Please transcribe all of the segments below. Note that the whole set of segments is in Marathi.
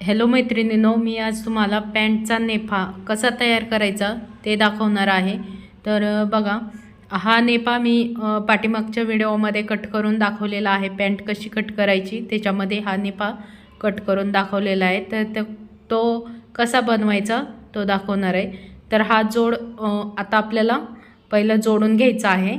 हॅलो मैत्रिणीनो मी आज तुम्हाला पॅन्टचा नेफा कसा तयार करायचा ते दाखवणार आहे. तर बघा हा नेफा मी पाठीमागच्या व्हिडिओमध्ये कट करून दाखवलेला आहे पॅन्ट कशी कट करायची त्याच्यामध्ये हा नेफा कट करून दाखवलेला आहे. तर तो कसा बनवायचा तो दाखवणार आहे. तर हा जोड आता आपल्याला पहिलं जोडून घ्यायचा आहे.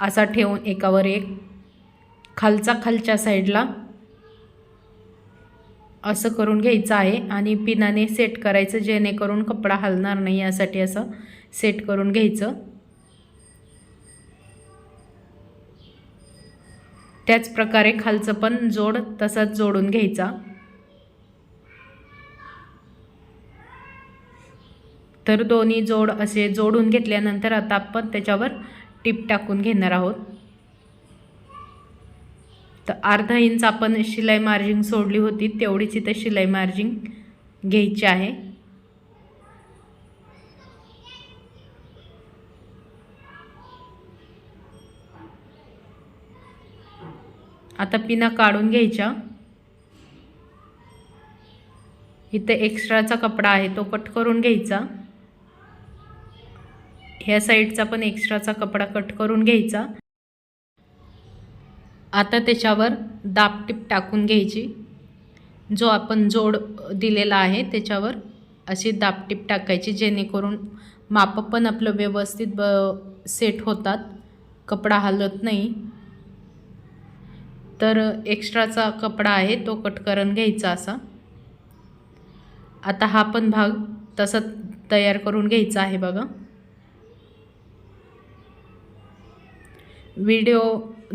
असा ठेवून एकावर एक खालचा खालच्या साईडला असं करून घ्यायचं आहे आणि पिनाने सेट करायचं जेणेकरून कपडा हलणार नाही यासाठी असं सेट करून घ्यायचं. त्याच प्रकारे खालचं पण जोड तसाच जोडून घ्यायचा. तर दोन्ही जोड असे जोडून घेतल्यानंतर आता आपण त्याच्यावर टीप टाकून घेणार आहोत. तर अर्धा इंच आपण शिलाई मार्जिंग सोडली होती तेवढीच इथं शिलाई मार्जिंग घ्यायची आहे. आता पिना काढून घ्यायच्या. इथे एक्स्ट्राचा कपडा आहे तो कट करून घ्यायचा. ह्या साईडचा पण एक्स्ट्राचा कपडा कट करून घ्यायचा. आता त्याच्यावर दाबटीप टाकून घ्यायची. जो आपण जोड दिलेला आहे त्याच्यावर अशी दाबटीप टाकायची जेणेकरून मापं पण आपलं व्यवस्थित ब सेट होतात. कपडा हलत नाही. तर एक्स्ट्राचा कपडा आहे तो कट करून घ्यायचा असा. आता हा पण भाग तसा तयार करून घ्यायचा आहे बघा. व्हिडिओ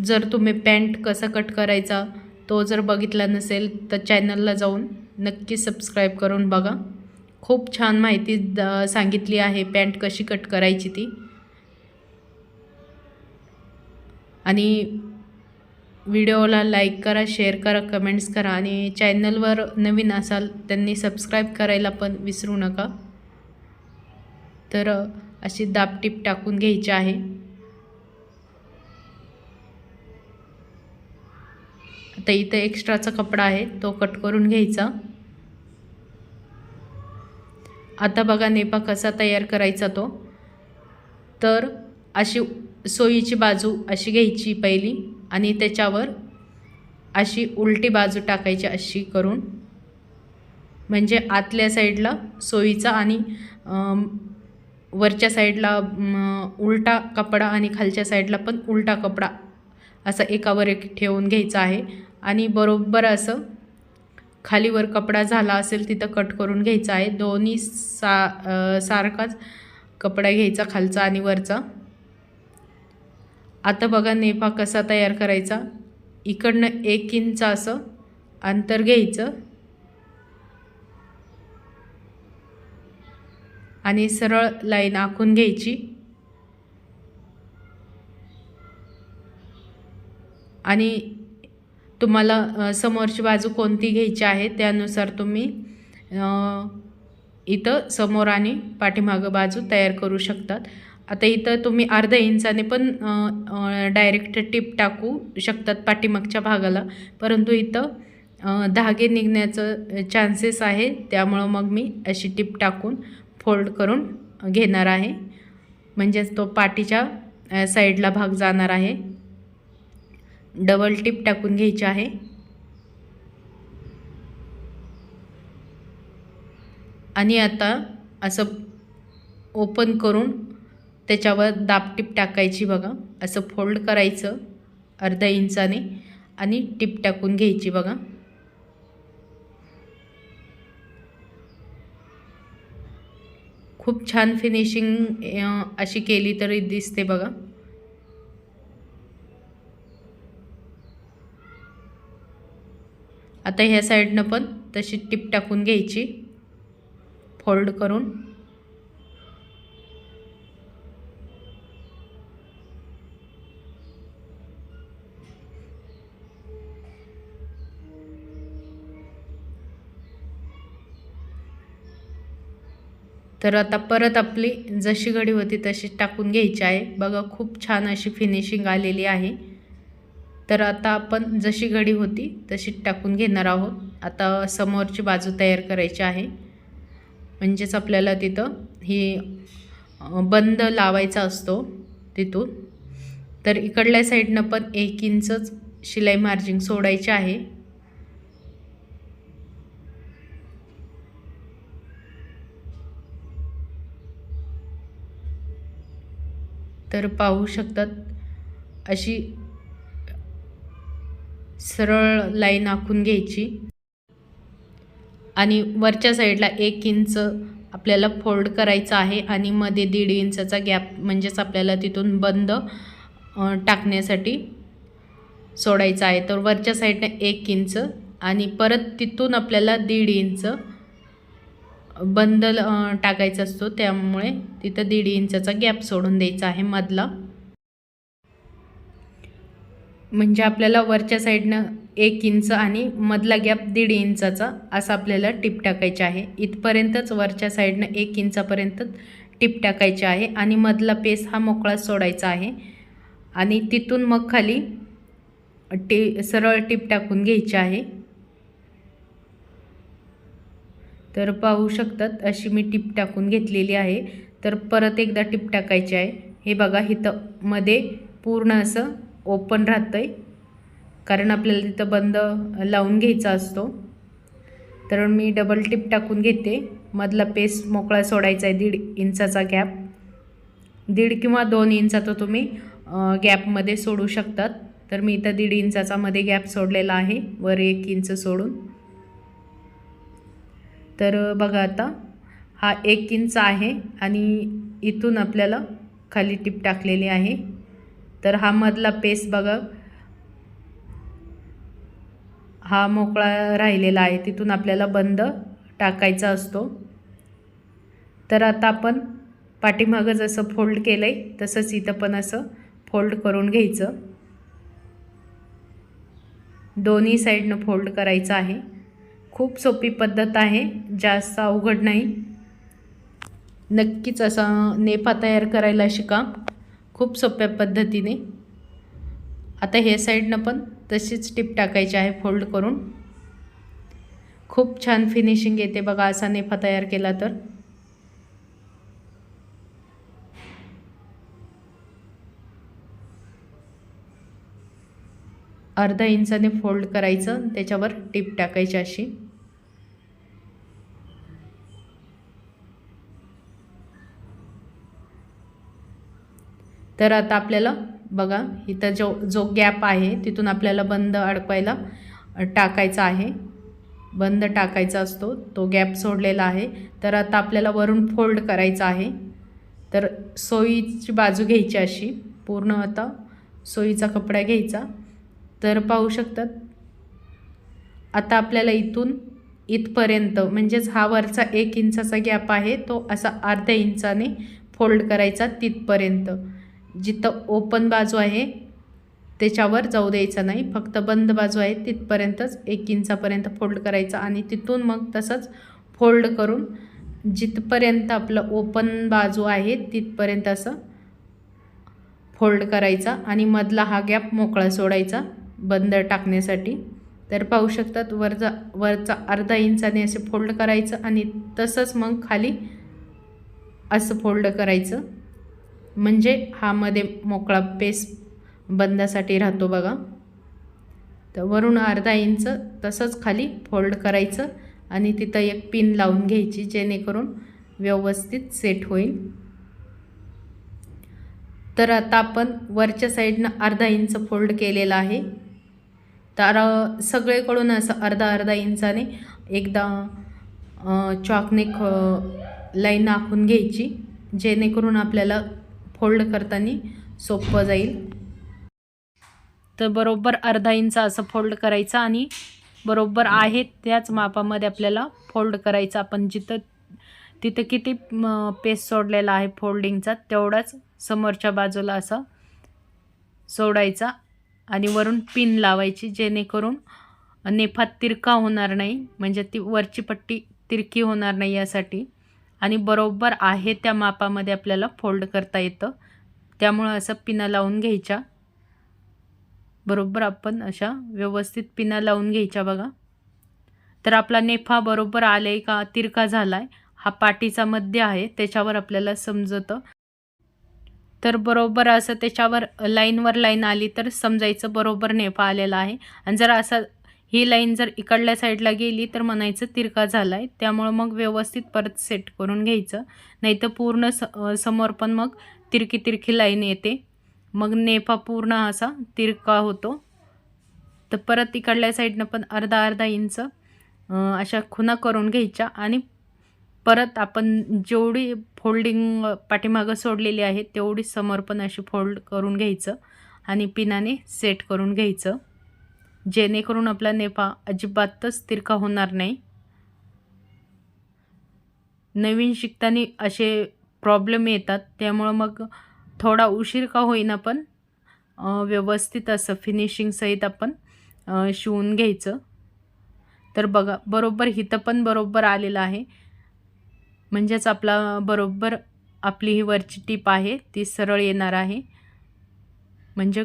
जर तुम्ही पॅन्ट कसा कट करायचा तो जर बघितला नसेल तर चॅनलला जाऊन नक्की सबस्क्राईब करून बघा. खूप छान माहिती द सांगितली आहे पॅन्ट कशी कट करायची ती. आणि व्हिडिओला लाईक करा शेअर करा कमेंट्स करा आणि चॅनलवर नवीन असाल त्यांनी सबस्क्राईब करायला पण विसरू नका. तर अशी दाबटीप टाकून घ्यायची आहे. आता इथं एक्स्ट्राचा कपडा आहे तो कट करून घ्यायचा. आता बघा नेपा कसा तयार करायचा तो. तर अशी सोयीची बाजू अशी घ्यायची पहिली आणि त्याच्यावर अशी उलटी बाजू टाकायची अशी करून. म्हणजे आतल्या साईडला सोयीचा आणि वरच्या साईडला उलटा कपडा आणि खालच्या साईडला पण उलटा कपडा असा एकावर एक ठेवून घ्यायचा आहे. आणि बरोबर असं खालीवर कपडा झाला असेल तिथं कट करून घ्यायचा आहे. दोन्ही सा सारखाच कपडा घ्यायचा खालचा आणि वरचा. आता बघा नेफा कसा तयार करायचा. इकडनं एक इंच असं अंतर घ्यायचं. आणि सरळ लाईन आखून घ्यायची. आणि तुम्हाला समोरची बाजू कोणती घ्यायची आहे त्यानुसार तुम्ही इथं समोर आणि पाठीमागं बाजू तयार करू शकतात. आता इथं तुम्ही अर्ध्या इंचाने पण डायरेक्ट टिप टाकू शकतात पाठीमागच्या भागाला. परंतु इथं धागे निघण्याचं चान्सेस आहे. त्यामुळं मग मी अशी टिप टाकून फोल्ड करून घेणार आहे. म्हणजेच तो पाठीच्या साईडला भाग जाणार आहे. डबल टिप टाकून घ्यायची आहे. आणि आता असं ओपन करून त्याच्यावर दाबटीप टाकायची बघा. असं फोल्ड करायचं अर्धा इंचाने आणि टिप टाकून घ्यायची बघा. खूप छान फिनिशिंग अशी केली तरी दिसते बघा. आता ह्या साईडनं पण तशी टिप टाकून घ्यायची. फोल्ड करून. तर आता परत आपली जशी घडी होती तशी टाकून घ्यायची आहे. बघा खूप छान अशी फिनिशिंग आलेली आहे. तर आता आपण जशी घडी होती तशी टाकून घेणार आहोत. आता समोरची बाजू तयार करायची आहे. म्हणजेच आपल्याला तिथं ही बंद लावायचा असतो तिथून. तर इकडल्या साईडनं पण एक इंचच शिलाई मार्जिंग सोडायची आहे. तर पाहू शकतात अशी सरळ लाईन आखून घ्यायची. आणि वरच्या साईडला एक इंच आपल्याला फोल्ड करायचं आहे आणि मध्ये दीड इंचाचा गॅप म्हणजेच आपल्याला तिथून बंद टाकण्यासाठी सोडायचं आहे. तर वरच्या साईडने एक इंच आणि परत तिथून आपल्याला दीड इंच बंद टाकायचा असतो. त्यामुळे तिथं दीड इंचाचा गॅप सोडून द्यायचा आहे मधला. म्हणजे आपल्याला वरच्या साईडनं एक इंच आणि मधला गॅप दीड इंचाचा असा आपल्याला टिप टाकायची आहे. इथपर्यंतच वरच्या साईडनं एक इंचापर्यंत टिप टाकायची आहे आणि मधला पेस हा मोकळा सोडायचा आहे. आणि तिथून मग खाली टी सरळ टिप टाकून घ्यायची आहे. तर पाहू शकतात अशी मी टिप टाकून घेतलेली आहे. तर परत एकदा टिप टाकायची आहे. हे बघा इथं मध्ये पूर्ण असं ओपन राहतं आहे कारण आपल्याला तिथं बंद लावून घ्यायचा असतो. तर मी डबल टिप टाकून घेते. मधला पेस मोकळा सोडायचा आहे दीड इंचाचा गॅप दीड किंवा दोन इंचाचा तुम्ही गॅपमध्ये सोडू शकतात. तर मी इथं दीड इंचाचा मध्ये गॅप सोडलेला आहे. वर एक इंच सोडून. तर बघा आता हा एक इंच आहे आणि इथून आपल्याला खाली टिप टाकलेली आहे. तर हा मधला पेस बघा. हा मोकळा राहिलेला आहे. तिथून आपल्याला बंद टाकायचा असतो. तर आता आपण पाठीमागं जसं फोल्ड केलं आहे तसंच इथं पण असं फोल्ड करून घ्यायचं. दोन्ही साईडनं फोल्ड करायचं आहे. खूप सोपी पद्धत आहे. जास्त अवघड नाही. नक्कीच असा नेपा तयार करायला शिका. खूप सोप्या पद्धतीने. आता हे साईडनं पण तशीच टिप टाकायची आहे फोल्ड करून. खूप छान फिनिशिंग येते बघा असा नेफा तयार केला तर. अर्धा इंचाने फोल्ड करायचं त्याच्यावर टिप टाकायची अशी. तर आता आपल्याला बघा इथं जो जो गॅप आहे तिथून आपल्याला बंद अडकवायला टाकायचा आहे. बंद टाकायचा असतो. तो गॅप सोडलेला आहे. तर आता आपल्याला वरून फोल्ड करायचा आहे. तर सोयीची बाजू घ्यायची अशी. पूर्ण आता सोयीचा कपडा घ्यायचा. तर पाहू शकतात. आता आपल्याला इथून इथपर्यंत म्हणजेच हा वरचा एक इंचाचा गॅप आहे तो असा अर्ध्या इंचाने फोल्ड करायचा तिथपर्यंत. जिथं ओपन बाजू आहे त्याच्यावर जाऊ द्यायचं नाही. फक्त बंद बाजू आहे तिथपर्यंतच एक इंचापर्यंत फोल्ड करायचा आणि तिथून मग तसंच फोल्ड करून जिथपर्यंत आपलं ओपन बाजू आहे तिथपर्यंत असं फोल्ड करायचा आणि मधला हा गॅप मोकळा सोडायचा बंद टाकण्यासाठी. तर पाहू शकतात वरचा वरचा अर्धा इंचाने असे फोल्ड करायचं आणि तसंच मग खाली असं फोल्ड करायचं. म्हणजे हा मध्ये मोकळा पेस बंदासाठी राहतो बघा. तर वरून अर्धा इंच तसंच खाली फोल्ड करायचं आणि तिथं एक पिन लावून घ्यायची जेणेकरून व्यवस्थित सेट होईल. तर आता आपण वरच्या साईडनं अर्धा इंच फोल्ड केलेला आहे. तर सगळेकडून सगळीकडून असं अर्धा अर्धा इंचाने एकदा चॉकने ख लाईन आखून घ्यायची जेणेकरून आपल्याला फोल्ड करताना सोपं जाईल. तर बरोबर अर्धा इंच असं फोल्ड करायचं आणि बरोबर आहे त्याच मापामध्ये आपल्याला फोल्ड करायचं. आपण जिथं तिथं किती पेस सोडलेला आहे फोल्डिंगचा तेवढाच समोरच्या बाजूला असा सोडायचा आणि वरून पिन लावायची जेणेकरून नेफात तिरका होणार नाही. म्हणजे ती वरची पट्टी तिरकी होणार नाही यासाठी. आणि बरोबर आहे त्या मापामध्ये आपल्याला फोल्ड करता येतं. त्यामुळं असं पिना लावून घ्यायच्या. बरोबर आपण अशा व्यवस्थित पिना लावून घ्यायच्या बघा. तर आपला नेफा बरोबर आले का तिरका झाला आहे हा पाठीचा मध्य आहे त्याच्यावर आपल्याला समजतं. तर बरोबर असं त्याच्यावर लाईनवर लाईन आली तर समजायचं बरोबर नेफा आलेला आहे. आणि जर असं ही लाईन जर इकडल्या साईडला गेली तर म्हणायचं तिरका झाला आहे त्यामुळं मग व्यवस्थित परत सेट करून घ्यायचं. नाही तर पूर्ण स समोर पण मग तिरकी तिरकी लाईन येते. मग नेफा पूर्ण असा तिरका होतो. तर परत इकडल्या साईडनं पण अर्धा अर्धा इंच अशा खुना करून घ्यायच्या. आणि परत आपण जेवढी फोल्डिंग पाठीमागं सोडलेली आहे तेवढी समोर पण अशी फोल्ड करून घ्यायचं. आणि पिनाने सेट करून घ्यायचं. जेणेकरून आपला नेपा अजिबातच तिरका होणार नाही. नवीन शिकताना असे प्रॉब्लेम येतात त्यामुळं मग थोडा उशीर का होईना पण व्यवस्थित असं फिनिशिंगसहित आपण शिवून घ्यायचं. तर बघा बरोबर हिथं पण बरोबर आलेलं आहे. म्हणजेच आपला बरोबर आपली ही वरची टीप आहे ती सरळ येणार आहे. म्हणजे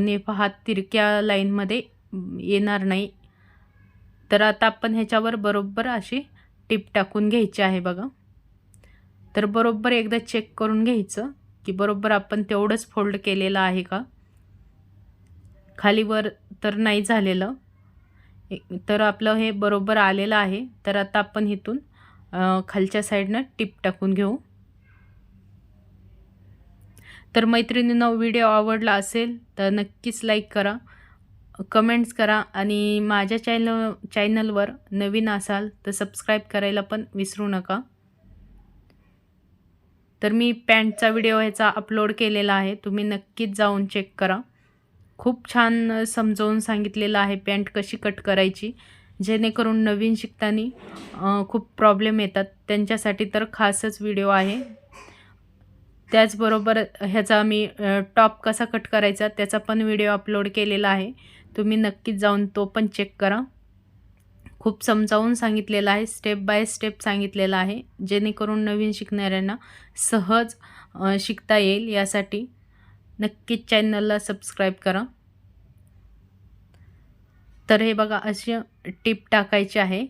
नेफा हा तिरक्या लाईनमध्ये येणार नाही. तर आता आपण ह्याच्यावर बरोबर अशी टीप टाकून घ्यायची आहे बघा. तर बरोबर एकदा चेक करून घ्यायचं की बरोबर आपण तेवढंच फोल्ड केलेलं आहे का? खालीवर तर नाही झालेलं. तर आपलं हे बरोबर आलेलं आहे. तर आता आपण इथून खालच्या साईडनं टिप टाकून घेऊ. तर मैत्रिणींनो व्हिडिओ आवडला असेल तर नक्कीच लाईक करा. कमेंट्स करा आणि माझ्या चॅनल चॅनलवर नवीन असाल तर सबस्क्राईब करायला पण विसरू नका. तर मी पॅन्टचा व्हिडिओ ह्याचा अपलोड केलेला आहे. तुम्ही नक्कीच जाऊन चेक करा. खूप छान समजावून सांगितलेलं आहे पॅन्ट कशी कट करायची. जेणेकरून नवीन शिकताना खूप प्रॉब्लेम येतात. त्यांच्यासाठी तर खासच व्हिडिओ आहे. त्याचबरोबर ह्याचा मी टॉप कसा कट करायचा त्याचा पण व्हिडिओ अपलोड केलेला आहे. तुम्ही नक्कीच जाऊन तो पण चेक करा. खूप समजावून सांगितलेलं आहे स्टेप बाय स्टेप सांगितलेलं आहे जेणेकरून नवीन शिकणाऱ्यांना सहज शिकता येईल यासाठी. नक्कीच चॅनलला सबस्क्राईब करा. तर हे बघा अशी टिप टाकायची आहे.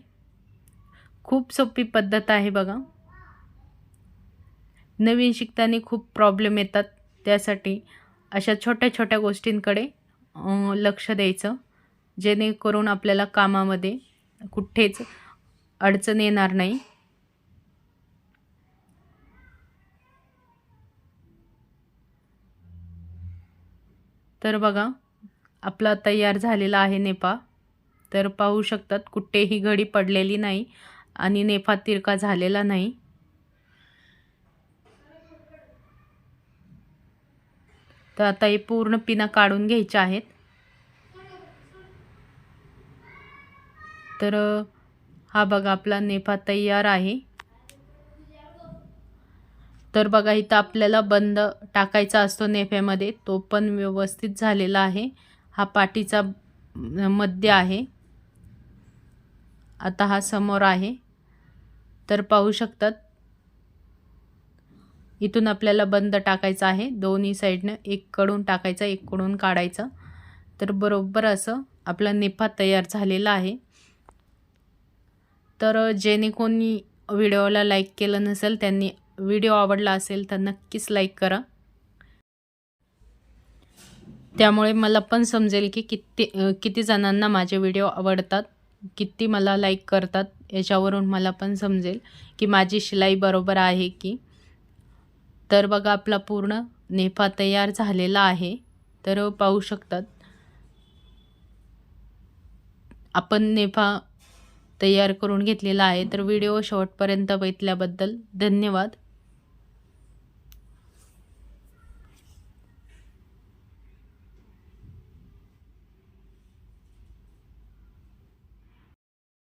खूप सोपी पद्धत आहे बघा. नवीन शिकताना खूप प्रॉब्लेम येतात त्यासाठी. अशा छोट्या छोट्या गोष्टींकडे लक्ष द्यायचं. जेणेकरून आपल्याला कामामध्ये कुठेच अडचण येणार नाही. तर बघा आपला तयार झालेला आहे नेपा. तर पाहू शकतात कुठेही घडी पडलेली नाही आणि नेफा तिरका झालेला नाही. तर आता हे पूर्ण पिना काढून घ्यायच्या आहेत. तर हा बघा आपला नेफा तयार आहे. तर बघा इथं आपल्याला बंद टाकायचा असतो नेफ्यामध्ये. तो पण व्यवस्थित झालेला आहे. हा पाठीचा मध्य आहे. आता हा समोर आहे. तर पाहू शकतात इथून आपल्याला बंद टाकायचा आहे. दोन्ही साईडनं एक कडून टाकायचा एक कडून काढायचा. तर बरोबर असं आपला नेफा तयार झालेला आहे. तर जेणे कोणी व्हिडिओला लाईक केलं नसेल त्यांनी व्हिडिओ आवडला असेल तर नक्कीच लाईक करा. त्यामुळे मला पण समजेल की किती किती जणांना माझे व्हिडिओ आवडतात किती मला लाईक करतात याच्यावरून मला पण समजेल की माझी शिलाई बरोबर आहे की तर बघा आपला पूर्ण नेफा तयार झालेला आहे. तर पाहू शकतात. आपण नेफा तयार करून घेतलेला आहे. तर व्हिडिओ शॉर्टपर्यंत बघितल्याबद्दल धन्यवाद.